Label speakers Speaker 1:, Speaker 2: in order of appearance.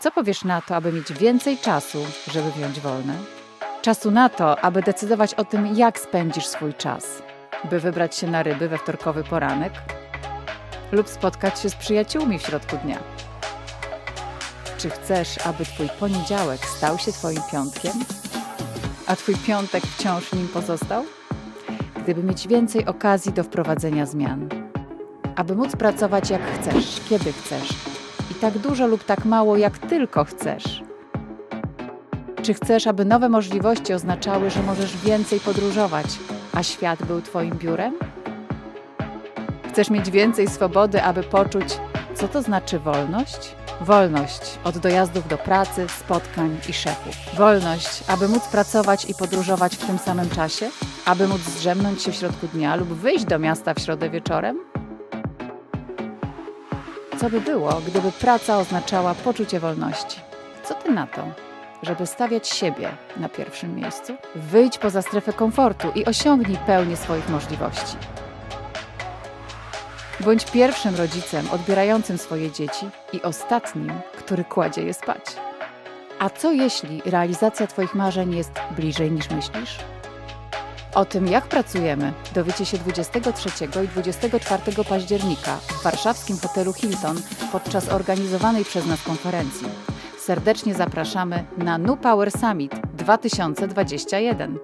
Speaker 1: Co powiesz na to, aby mieć więcej czasu, żeby wziąć wolne? Czasu na to, aby decydować o tym, jak spędzisz swój czas. By wybrać się na ryby we wtorkowy poranek lub spotkać się z przyjaciółmi w środku dnia. Czy chcesz, aby Twój poniedziałek stał się Twoim piątkiem, a Twój piątek wciąż nim pozostał? Gdyby mieć więcej okazji do wprowadzenia zmian, aby móc pracować jak chcesz, kiedy chcesz i tak dużo lub tak mało, jak tylko chcesz. Czy chcesz, aby nowe możliwości oznaczały, że możesz więcej podróżować, a świat był Twoim biurem? Chcesz mieć więcej swobody, aby poczuć, co to znaczy wolność? Wolność od dojazdów do pracy, spotkań i szefów. Wolność, aby móc pracować i podróżować w tym samym czasie? Aby móc zdrzemnąć się w środku dnia lub wyjść do miasta w środę wieczorem? Co by było, gdyby praca oznaczała poczucie wolności? Co ty na to? Żeby stawiać siebie na pierwszym miejscu? Wyjdź poza strefę komfortu i osiągnij pełnię swoich możliwości. Bądź pierwszym rodzicem odbierającym swoje dzieci i ostatnim, który kładzie je spać. A co jeśli realizacja Twoich marzeń jest bliżej niż myślisz? O tym, jak pracujemy, dowiecie się 23 i 24 października w warszawskim hotelu Hilton podczas organizowanej przez nas konferencji. Serdecznie zapraszamy na New Power Summit 2021.